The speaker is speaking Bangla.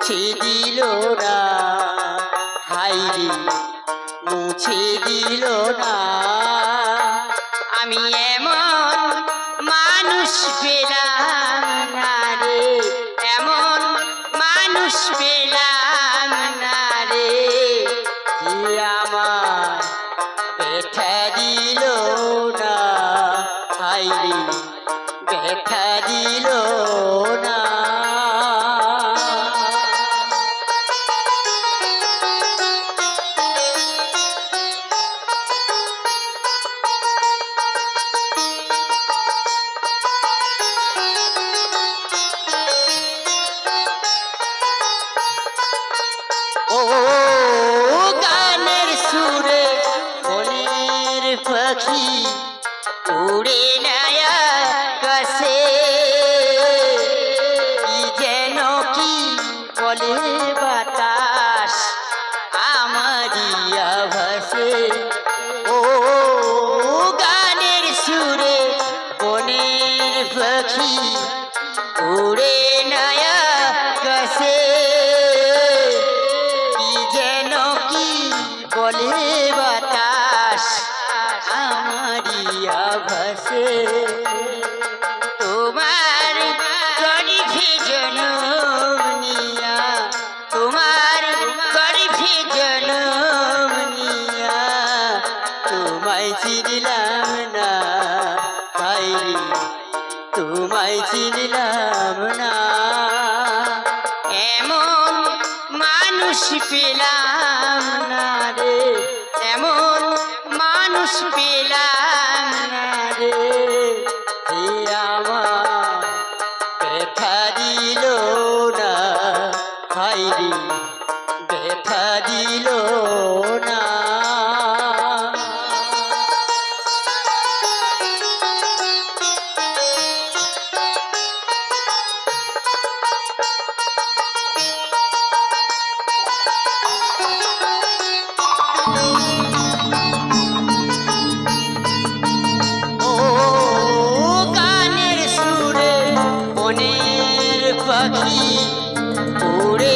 মুছে দিল না। হাইরে মুছে দিল না। আমি এমন মানুষ পেলাম না রে, এমন মানুষ পেলাম না রে আমার ব্যথা দিল না। হাইরে ব্যথা দিল না। ও গানের সুরে নয়া কি বাতাস আমারিয়া আভাসে। চিনলাম না। এমন মানুষ পেলাম না রে। এমন মানুষ পেলাম না রে। আমার দিল না হাইরে পাখি উড়ে